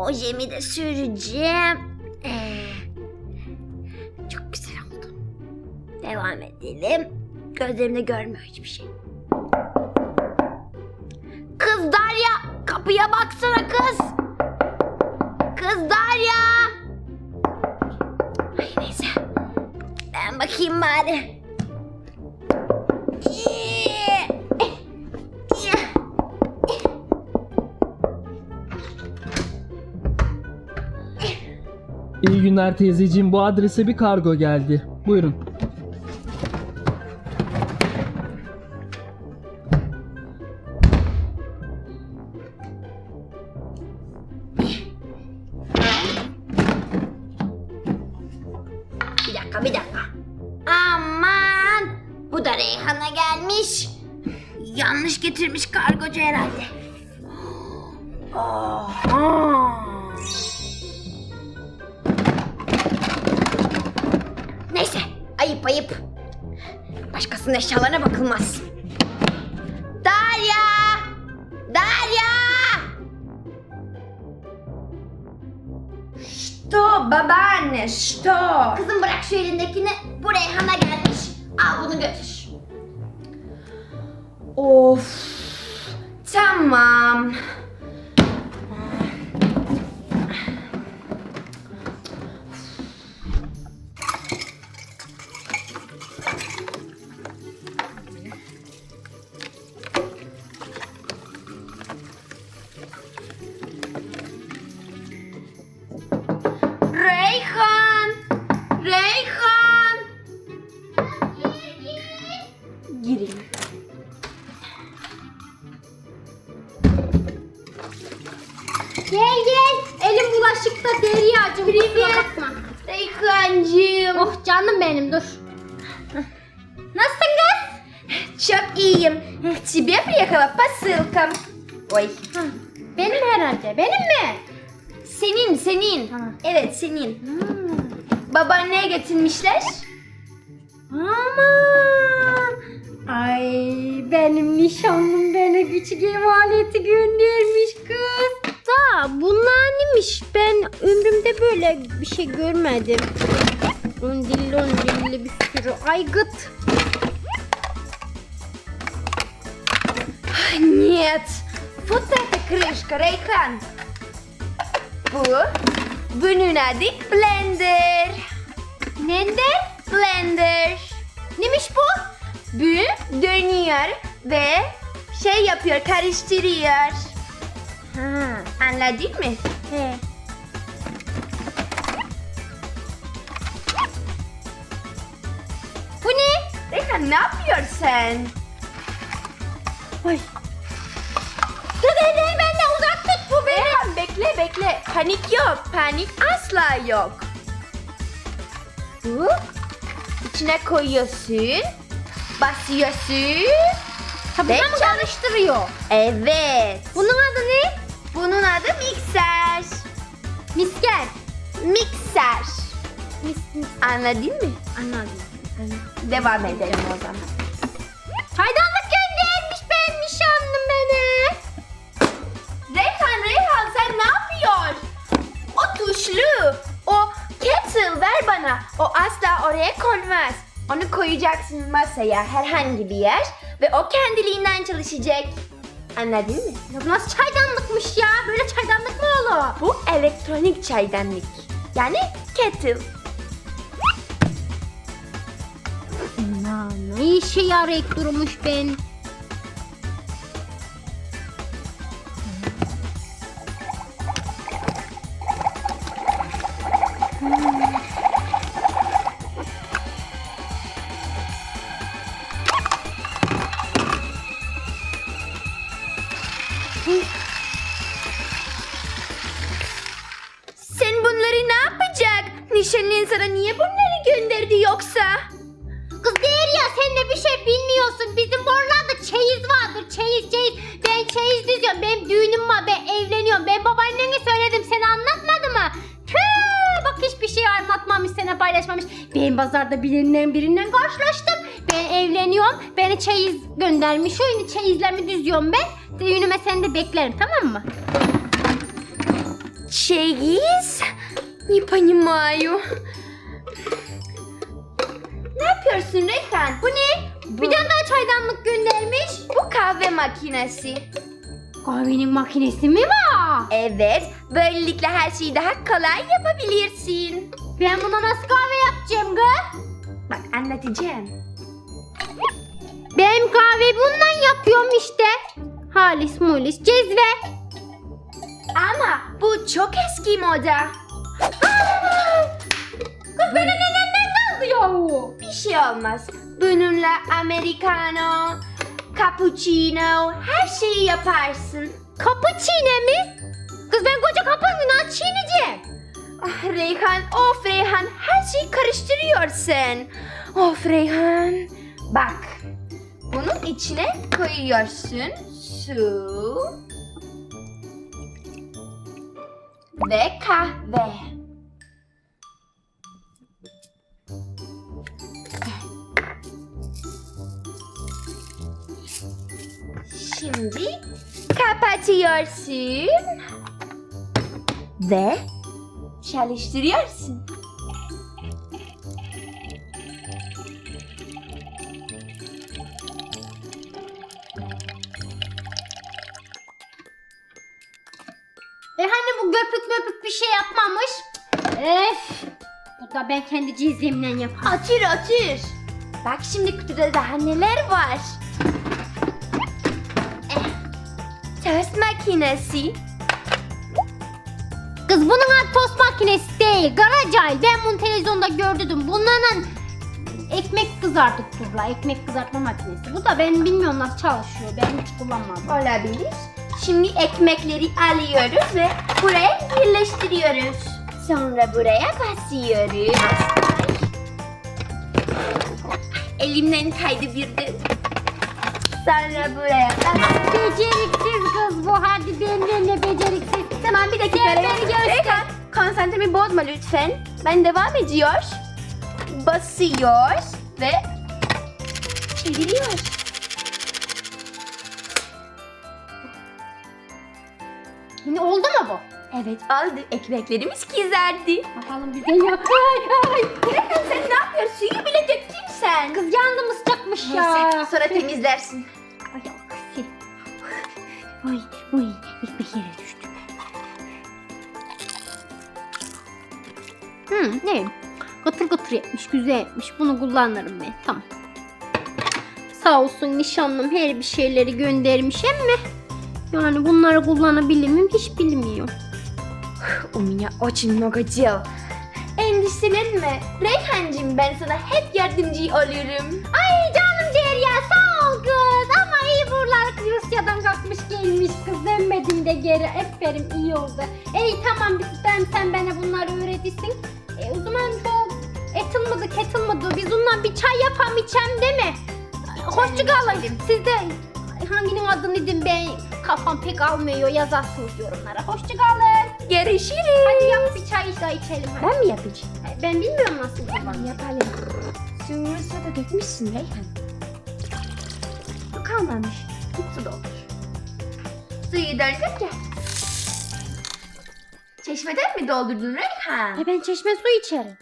Ojemi de süreceğim. Ee, çok güzel oldu. Devam edelim. Gözlerimde görmüyor hiçbir şey. Kız Darya kapıya baksana kız. Kız Darya. Ay neyse. Ben bakayım bari. İyi günler teyzeciğim. Bu adrese bir kargo geldi. Buyurun. Bir dakika bir dakika. Aman bu da Reyhan'a gelmiş. Yanlış getirmiş kargocu herhalde. Oha. ayıp ayıp. Başkasının eşyalarına bakılmaz. Darya! Darya! Что, babaanne, что? Kızım bırak şu elindekini. Bu Reyhan'a gelmiş. Al bunu götür. Of. Tamam. Gel gel. Elim bulaşıkta Derya'cığım. Kusura bakma. Reyhancığım. Oh canım benim dur. Nasılsın kız? Çok iyiyim. Тебе приехала посылка. Ой. Benim herhalde. Benim mi? Senin, senin. Tamam. Evet, senin. Babaanneye getirmişler. Aman. Ay benim nişanlım bana küçük ev aleti göndermiş kız. Da bunlar neymiş? Ben ömrümde böyle bir şey görmedim. Undilli undilli bir sürü aygıt. Нет. Вот эта крышка, Рейхан. Bu, bunun adı blender. Blender? Blender. Neymiş bu? Bu dönüyor ve şey yapıyor, karıştırıyor. Ha. Anladın mı? He. Bu ne? Reyhan ne yapıyorsun? Ay. Kız elleri benden uzak tut bu beni. Reyhan bekle bekle. Panik yok, panik asla yok. Bu içine koyuyorsun, basıyorsun. Tabii Ve mı karıştırıyor? Evet. Bunun adı ne? Bunun adı mikser. Misker. Mikser. Mis, mis. Anladın mı? Anladım. Devam edelim o zaman. Çaydanlık göndermiş ben nişanlım beni. Reyhan Reyhan sen ne yapıyorsun? O tuşlu. O kettle ver bana. O asla oraya konmaz. Onu koyacaksın masaya herhangi bir yer ve o kendiliğinden çalışacak. Anladın mı? Ya bu nasıl çaydanlıkmış ya? Böyle çaydanlık mı olur? Bu elektronik çaydanlık. Yani kettle. Ya ne işe yarayıp durmuş ben? çeyiz diziyorum. Benim düğünüm var. Ben evleniyorum. Ben babaannene söyledim. Sen anlatmadı mı? Tüh, bak hiçbir şey anlatmamış sana paylaşmamış. Ben pazarda birinden birinden karşılaştım. Ben evleniyorum. Beni çeyiz göndermiş. Şu çeyizlerimi düzüyorum ben. Düğünüme seni de beklerim tamam mı? Çeyiz? Не понимаю. Ne yapıyorsun Reyhan? Bu ne? Bir tane daha çaydanlık göndermiş. Bu kahve makinesi. Kahvenin makinesi mi var? Evet, böylelikle her şeyi daha kolay yapabilirsin. Ben buna nasıl kahve yapacağım kız? Bak anlatacağım. Ben kahve bundan yapıyorum işte. Halis mulis cezve. Ama bu çok eski moda. Kız benim nenemden kaldı yahu. Bir şey olmaz. Bununla americano, cappuccino, her şeyi yaparsın. Çiğne mi? Kız ben koca nasıl çiğneyeceğim? Ah Reyhan, of Reyhan, her şeyi karıştırıyorsun. Of Reyhan. Bak, bunun içine koyuyorsun su ve kahve. Şimdi kapatıyorsun ve çalıştırıyorsun. E hani bu göpük möpük bir şey yapmamış? Öf. Bu da ben kendi cizimle yaparım. Otur otur. Bak şimdi kutuda daha neler var. Tost makinesi. Kız bunun adı tost makinesi değil. Garacayl. Ben bunu televizyonda gördüm. Bunların ekmek kızartırlar. Ekmek kızartma makinesi. Bu da ben bilmiyorum nasıl çalışıyor. Ben hiç kullanmadım. Olabilir. Şimdi ekmekleri alıyoruz ve buraya birleştiriyoruz. Sonra buraya basıyoruz. Elimden kaydı birden. Sonra buraya. Beceriksiz kız bu. Hadi benden ne beceriksiz. Tamam bir dakika. Gel beni göster. Reyhan, konsantremi bozma lütfen. Ben devam ediyor. Basıyor ve çeviriyor. Yine oldu mu bu? Evet oldu. Ekmeklerimiz kızardı. Bakalım bize yak. Ay. Reyhan sen ne yapıyorsun? Suyu bile döktün sen. Kız yandım ısıtacakmış ya. Neyse sonra temizlersin. yere düştü. Hmm, ne? Katır katır etmiş, güzel etmiş. Bunu kullanırım ben. Tamam. Sağ olsun nişanlım her bir şeyleri göndermiş ama yani bunları kullanabilir miyim hiç bilmiyorum. У меня очень много дел. Endişelenme. Reyhancığım ben sana hep yardımcı olurum. Ay Rusya'dan kalkmış gelmiş kız. Dönmedim de geri. Aferin iyi oldu. Ey tamam biz ben sen bana bunları öğretirsin. E, o zaman bu etıl mıdı kettle mıdı? Biz ondan bir çay yapam içem değil mi? Hoşça kalın. Siz de hanginin adını dedim ben kafam pek almıyor yazarsınız yorumlara. Hoşça kalın. Görüşürüz. Hadi yap bir çay da içelim. hadi. Ben mi yapacağım? Ben bilmiyorum nasıl yapalım. Yapalım. Suyunu da dökmüşsün Reyhan. Su kalmamış. Git su doldur. Suyu doldur gel. Çeşmeden mi doldurdun Reyhan? E ben çeşme su içerim.